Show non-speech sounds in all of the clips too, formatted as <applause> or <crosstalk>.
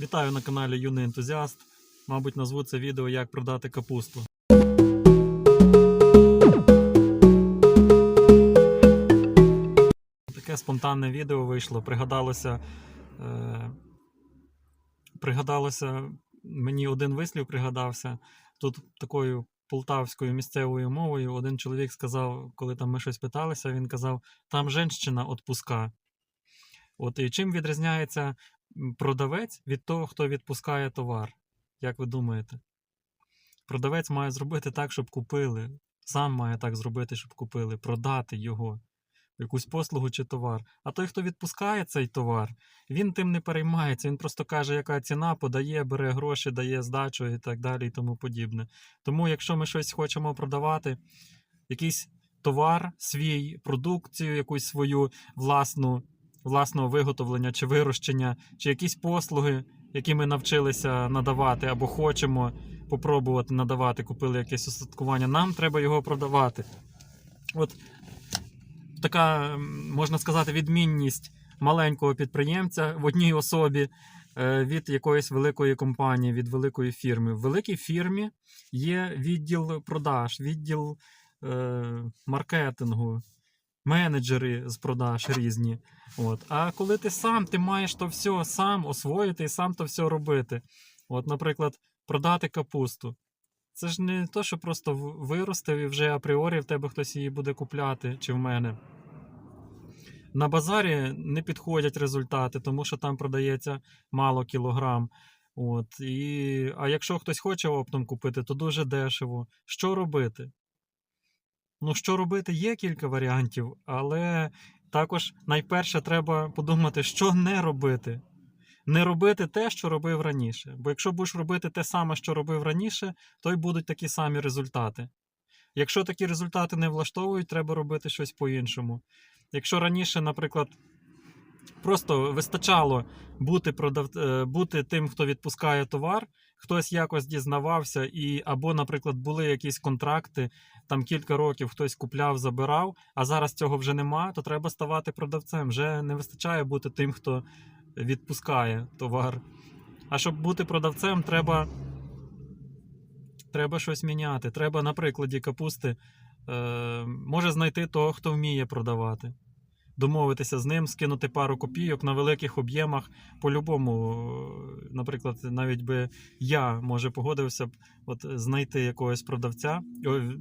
Вітаю на каналі Юний Ентузіаст. Мабуть, назву це відео як продати капусту. Таке спонтанне відео вийшло. Пригадалося, е, пригадалося, мені один вислів пригадався. Тут такою полтавською місцевою мовою один чоловік сказав, коли там ми щось питалися, він казав: там женщина отпуска. От і чим відрізняється продавець від того, хто відпускає товар? Як ви думаєте? Продавець має зробити так, щоб купили. Сам має так зробити, щоб купили, продати його, якусь послугу чи товар. А той, хто відпускає цей товар, він тим не переймається. Він просто каже, яка ціна, подає, бере гроші, дає здачу і так далі, і тому подібне. Тому, якщо ми щось хочемо продавати, якийсь товар, свій продукцію, якусь свою власну власного виготовлення чи вирощення, чи якісь послуги, які ми навчилися надавати або хочемо попробувати надавати, купили якесь устаткування, нам треба його продавати. От така, можна сказати, відмінність маленького підприємця в одній особі е, від якоїсь великої компанії, від великої фірми. В великій фірмі є відділ продаж, відділ е, маркетингу, менеджери з продаж різні. От. А коли ти сам, ти маєш то все сам освоїти і сам то все робити. От, наприклад, продати капусту. Це ж не то, що просто виростив і вже апріорі в тебе хтось її буде купляти, чи в мене. На базарі не підходять результати, тому що там продається мало кілограм. От, і... А якщо хтось хоче оптом купити, то дуже дешево. Що робити? Ну, що робити, є кілька варіантів, але також найперше треба подумати, що не робити. Не робити те, що робив раніше. Бо якщо будеш робити те саме, що робив раніше, то й будуть такі самі результати. Якщо такі результати не влаштовують, треба робити щось по-іншому. Якщо раніше, наприклад, просто вистачало бути, продав... е, бути тим, хто відпускає товар, хтось якось дізнавався, і або, наприклад, були якісь контракти, там кілька років хтось купляв, забирав, а зараз цього вже нема, то треба ставати продавцем. Вже не вистачає бути тим, хто відпускає товар. А щоб бути продавцем, треба, треба щось міняти. Треба, на прикладі капусти, е, може знайти того, хто вміє продавати. Домовитися з ним, скинути пару копійок на великих об'ємах. По-любому, наприклад, навіть би я, може, погодився б от, знайти якогось продавця.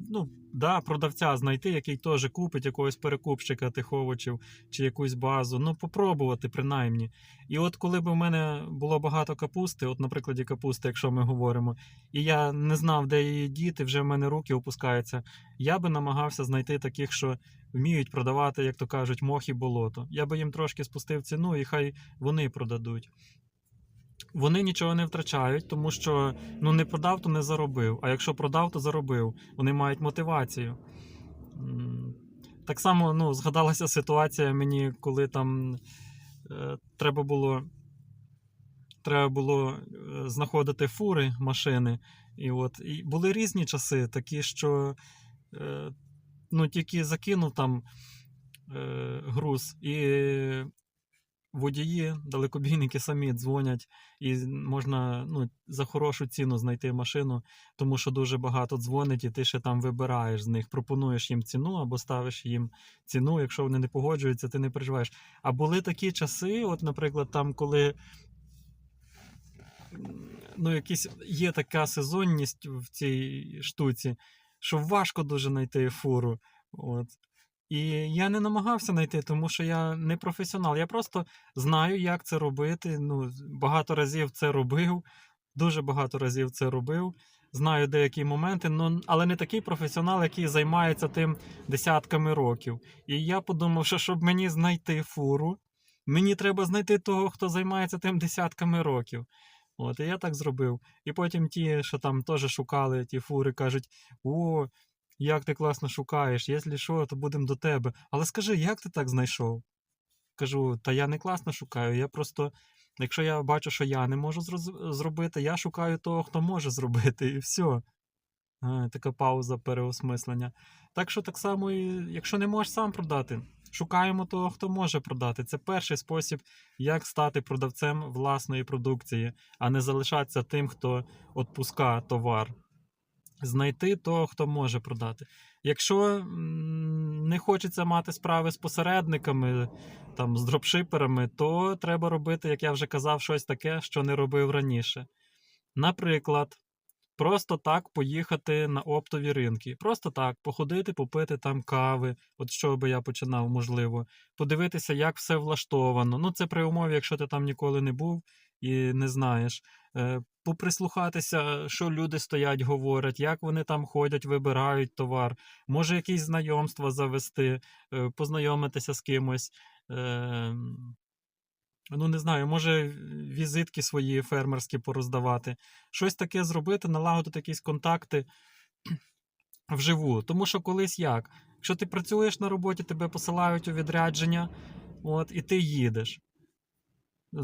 Ну, да, продавця знайти, який теж купить якогось перекупщика тих овочів чи якусь базу. Ну, попробувати принаймні. І от коли б у мене було багато капусти, от на прикладі капусти, якщо ми говоримо, і я не знав, де її діти, вже в мене руки опускаються, я би намагався знайти таких, що вміють продавати, як то кажуть, мох і болото. Я би їм трошки спустив ціну, і хай вони продадуть. Вони нічого не втрачають, тому що ну не продав, то не заробив. А якщо продав, то заробив. Вони мають мотивацію. Так само ну, згадалася ситуація мені, коли там е, треба було. Треба було е, знаходити фури, машини. І от і були різні часи, такі, що е, ну, тільки закинув там е, груз, і водії, далекобійники самі дзвонять, і можна ну, за хорошу ціну знайти машину, тому що дуже багато дзвонить, і ти ще там вибираєш з них, пропонуєш їм ціну або ставиш їм ціну. Якщо вони не погоджуються, ти не переживаєш. А були такі часи, от, наприклад, там, коли. Ну, якісь є така сезонність в цій штуці, що важко дуже знайти фуру. От. І я не намагався знайти, тому що я не професіонал. Я просто знаю, як це робити. Ну, багато разів це робив, дуже багато разів це робив. Знаю деякі моменти, але не такий професіонал, який займається тим десятками років. І я подумав, що щоб мені знайти фуру, мені треба знайти того, хто займається тим десятками років. От, і я так зробив. І потім ті, що там теж шукали ті фури, кажуть: о, як ти класно шукаєш, якщо що, то будемо до тебе. Але скажи, як ти так знайшов? Кажу, та я не класно шукаю. Я просто, якщо я бачу, що я не можу зробити, я шукаю того, хто може зробити, і все. А, така пауза переосмислення. Так що так само, і якщо не можеш сам продати, Шукаємо того, хто може продати. Це перший спосіб, як стати продавцем власної продукції, а не залишатися тим, хто відпускає товар. Знайти того, хто може продати. Якщо не хочеться мати справи з посередниками, там, з дропшиперами, то треба робити, як я вже казав, щось таке, що не робив раніше. Наприклад, просто так поїхати на оптові ринки. Просто так, походити, попити там кави, от що би я починав, можливо, подивитися, як все влаштовано. Ну, це при умові, якщо ти там ніколи не був і не знаєш. Е, Поприслухатися, що люди стоять, говорять, як вони там ходять, вибирають товар, може якісь знайомства завести, е, познайомитися з кимось. Е, Ну, не знаю, може візитки свої фермерські пороздавати. Щось таке зробити, налагодити якісь контакти <clears throat> вживу. Тому що колись як? Якщо ти працюєш на роботі, тебе посилають у відрядження, от, і ти їдеш.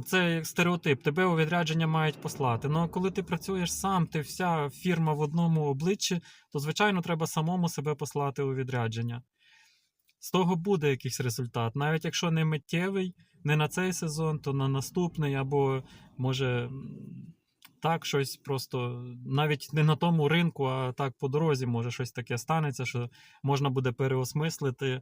Це стереотип, тебе у відрядження мають послати. Ну а коли ти працюєш сам, ти вся фірма в одному обличчі, то звичайно треба самому себе послати у відрядження. З того буде якийсь результат. Навіть якщо не миттєвий, не на цей сезон, то на наступний, або може так щось просто навіть не на тому ринку, а так по дорозі може щось таке станеться, що можна буде переосмислити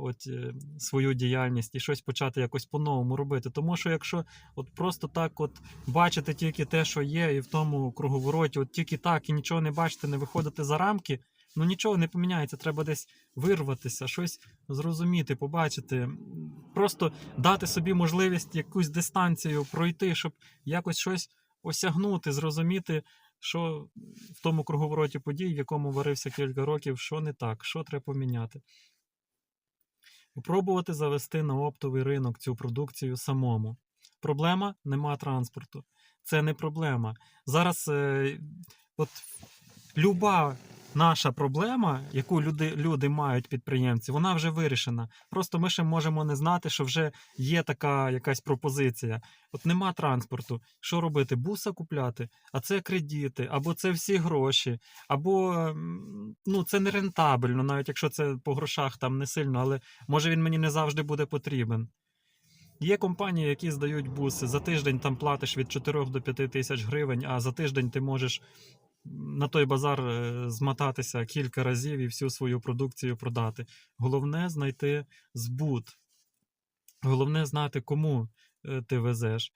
от, е, свою діяльність і щось почати якось по-новому робити. Тому що якщо от просто так от бачити тільки те, що є, і в тому круговороті, от тільки так, і нічого не бачити, не виходити за рамки, ну нічого не поміняється. Треба десь вирватися, щось зрозуміти, побачити. Просто дати собі можливість якусь дистанцію пройти, щоб якось щось осягнути, зрозуміти, що в тому круговороті подій, в якому варився кілька років, що не так, що треба поміняти. Попробувати завести на оптовий ринок цю продукцію самому. Проблема нема транспорту. Це не проблема. Зараз е, от люба наша проблема, яку люди, люди мають підприємці, вона вже вирішена. Просто ми ще можемо не знати, що вже є така якась пропозиція. От нема транспорту. Що робити? Буса купляти, а це кредити, або це всі гроші, або ну, це не рентабельно, навіть якщо це по грошах там не сильно, але може він мені не завжди буде потрібен. Є компанії, які здають буси. За тиждень там платиш від 4 до 5 тисяч гривень, а за тиждень ти можеш на той базар е, змотатися кілька разів і всю свою продукцію продати. Головне знайти збут. Головне знати, кому е, ти везеш.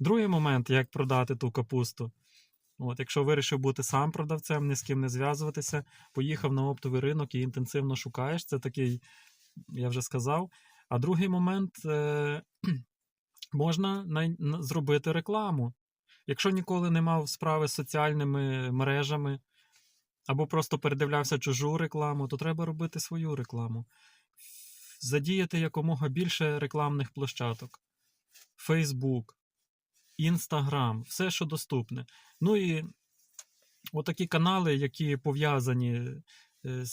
Другий момент, як продати ту капусту. От, якщо вирішив бути сам продавцем, ні з ким не зв'язуватися, поїхав на оптовий ринок і інтенсивно шукаєш. Це такий, я вже сказав. А другий момент е, <clears throat> можна зробити рекламу. Якщо ніколи не мав справи з соціальними мережами, або просто передивлявся чужу рекламу, то треба робити свою рекламу. Задіяти якомога більше рекламних площадок. Facebook, Instagram, все, що доступне. Ну і отакі канали, які пов'язані е,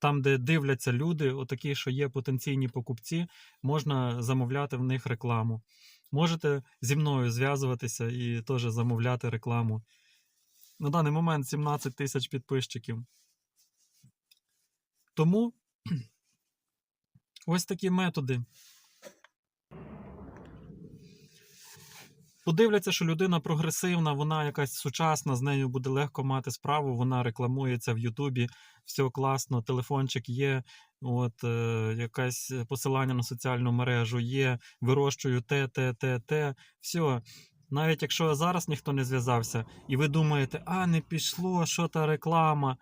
там, де дивляться люди, отакі, що є потенційні покупці, можна замовляти в них рекламу. Можете зі мною зв'язуватися і теж замовляти рекламу. На даний момент 17 тисяч підписчиків. Тому ось такі методи. Подивляться, що людина прогресивна, вона якась сучасна, з нею буде легко мати справу, вона рекламується в Ютубі, все класно, телефончик є, от, е, якесь посилання на соціальну мережу є, вирощую те, те, те, те. Все. Навіть якщо зараз ніхто не зв'язався, і ви думаєте, а не пішло, що та реклама.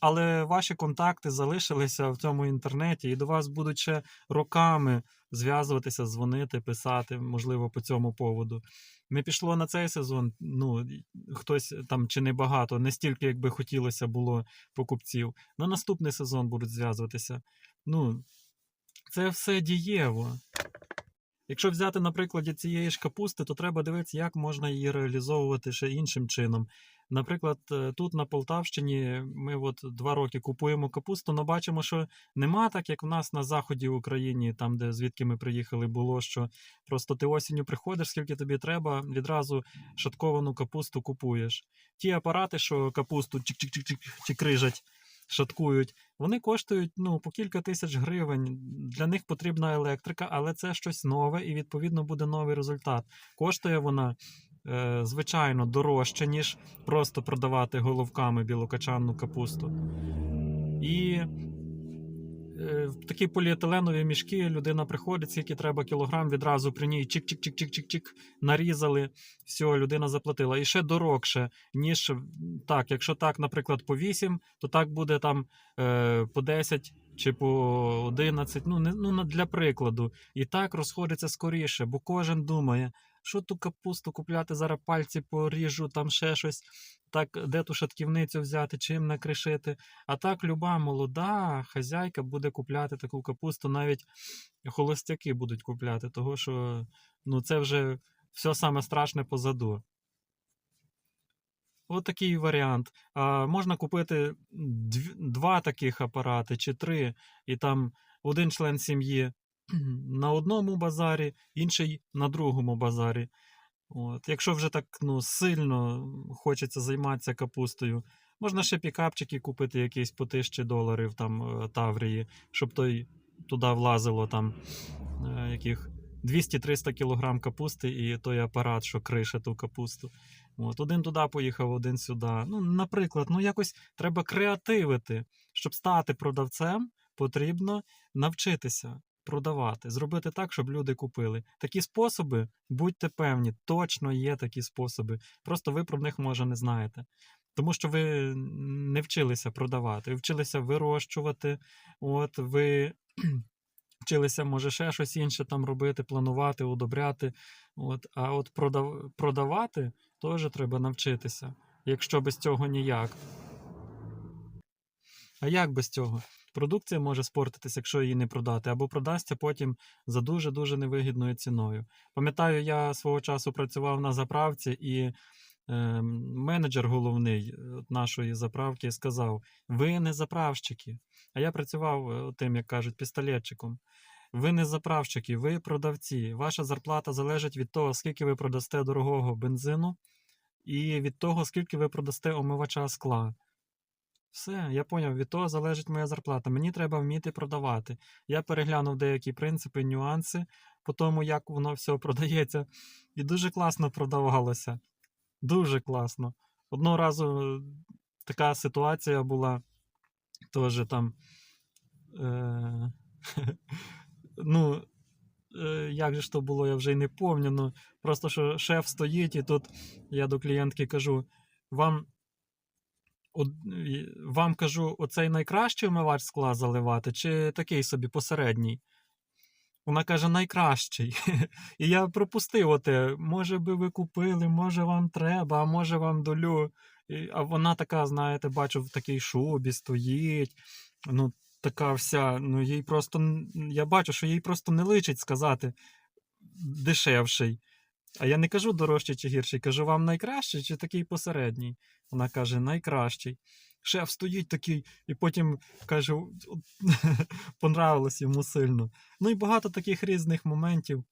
Але ваші контакти залишилися в цьому інтернеті, і до вас будуть ще роками зв'язуватися, дзвонити, писати, можливо, по цьому поводу. Не пішло на цей сезон. Ну, хтось там чи не багато, не стільки, як би хотілося було покупців. На наступний сезон будуть зв'язуватися. Ну, це все дієво. Якщо взяти на прикладі цієї ж капусти, то треба дивитися, як можна її реалізовувати ще іншим чином. Наприклад, е, тут на Полтавщині ми от два роки купуємо капусту, але бачимо, що нема так, як в нас на заході України, там, де звідки ми приїхали, було, що просто ти осінню приходиш, скільки тобі треба, відразу шатковану капусту купуєш. Ті апарати, що капусту чик-чик-чик-чик чик рижать, шаткують, вони коштують ну, по кілька тисяч гривень. Для них потрібна електрика, але це щось нове і відповідно буде новий результат. Коштує вона. Е, Звичайно, дорожче, ніж просто продавати головками білокачанну капусту. І е, в такі поліетиленові мішки людина приходить, скільки треба кілограм, відразу при ній чик-чик-чик-чик-чик-чик нарізали, все, людина заплатила. І ще дорогше, ніж так. Якщо так, наприклад, по 8, то так буде там е, по 10 чи по 11, ну, не, ну для прикладу. І так розходиться скоріше, бо кожен думає, що ту капусту купляти, зараз пальці поріжу, там ще щось, так, де ту шатківницю взяти, чим накришити. А так люба молода хазяйка буде купляти таку капусту, навіть холостяки будуть купляти, того що ну, це вже все саме страшне позаду. От такий варіант. А, можна купити дв- два таких апарати чи три, і там один член сім'ї на одному базарі, інший на другому базарі. От. Якщо вже так ну, сильно хочеться займатися капустою, можна ще пікапчики купити якісь по тисячі доларів там е, Таврії, щоб той туди влазило там е, яких 200-300 кілограм капусти і той апарат, що крише ту капусту. От, один туди поїхав, один сюди. Ну, наприклад, ну якось треба креативити. Щоб стати продавцем, потрібно навчитися продавати, зробити так, щоб люди купили. Такі способи, будьте певні, точно є такі способи. Просто ви про них може не знаєте. Тому що ви не вчилися продавати, ви вчилися вирощувати, от ви <clears throat> вчилися, може, ще щось інше там робити, планувати, удобряти. От, а от продав... продавати теж треба навчитися, якщо без цього ніяк. А як без цього? Продукція може спортитися, якщо її не продати, або продасться потім за дуже-дуже невигідною ціною. Пам'ятаю, я свого часу працював на заправці, і е, менеджер головний е, нашої заправки сказав: Ви не заправщики. А я працював е, тим, як кажуть, пістолетчиком. Ви не заправщики, ви продавці. Ваша зарплата залежить від того, скільки ви продасте дорогого бензину, і від того, скільки ви продасте омивача скла. Все, я поняв, від того залежить моя зарплата. Мені треба вміти продавати. Я переглянув деякі принципи, нюанси по тому, як воно все продається, і дуже класно продавалося. Дуже класно. Одного разу е, така ситуація була, теж там. Е- <laughs> ну, е, як же ж то було, я вже й не пам'ятаю. Ну, просто що шеф стоїть, і тут я до клієнтки кажу: вам вам кажу, оцей найкращий омивач скла заливати, чи такий собі посередній? Вона каже, найкращий. <laughs> І я пропустив оте. Може би ви купили, може вам треба, а може вам долю. А вона така, знаєте, бачу, в такій шубі стоїть. Ну, така вся, ну їй просто. Я бачу, що їй просто не личить сказати дешевший. А я не кажу дорожчий чи гірший, кажу вам найкращий чи такий посередній. Вона каже, найкращий. Шеф стоїть такий, і потім каже, <laughs> понравилось йому сильно. Ну і багато таких різних моментів.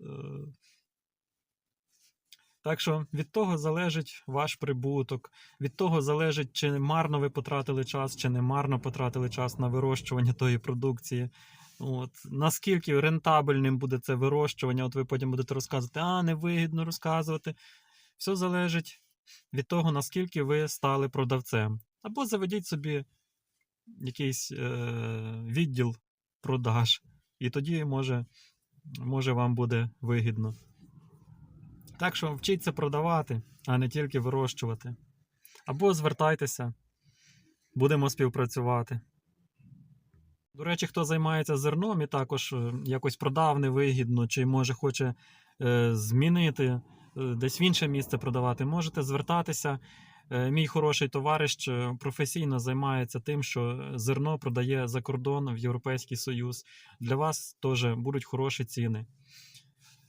Е, Так що від того залежить ваш прибуток, від того залежить, чи марно ви потратили час, чи не марно потратили час на вирощування тої продукції. От. Наскільки рентабельним буде це вирощування, от ви потім будете розказувати, а невигідно розказувати. Все залежить від того, наскільки ви стали продавцем. Або заведіть собі якийсь е, відділ продаж, і тоді може, може вам буде вигідно. Так що вчіться продавати, а не тільки вирощувати. Або звертайтеся, будемо співпрацювати. До речі, хто займається зерном і також е, якось продав невигідно, чи може хоче е, змінити е, десь в інше місце продавати, можете звертатися. Мій хороший товариш професійно займається тим, що зерно продає за кордон в Європейський Союз. Для вас теж будуть хороші ціни.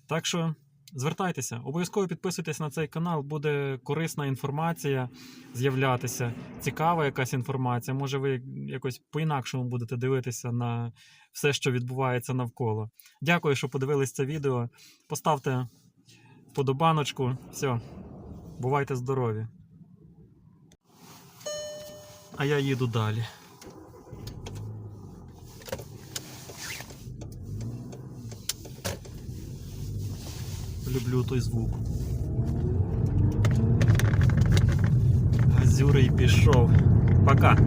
Так що звертайтеся, обов'язково підписуйтесь на цей канал, буде корисна інформація з'являтися, цікава якась інформація. Може, ви якось по-інакшому будете дивитися на все, що відбувається навколо. Дякую, що подивились це відео. Поставте вподобаночку. Все, бувайте здорові! А я їду далі. Люблю той звук. Газюрий пішов. Пока.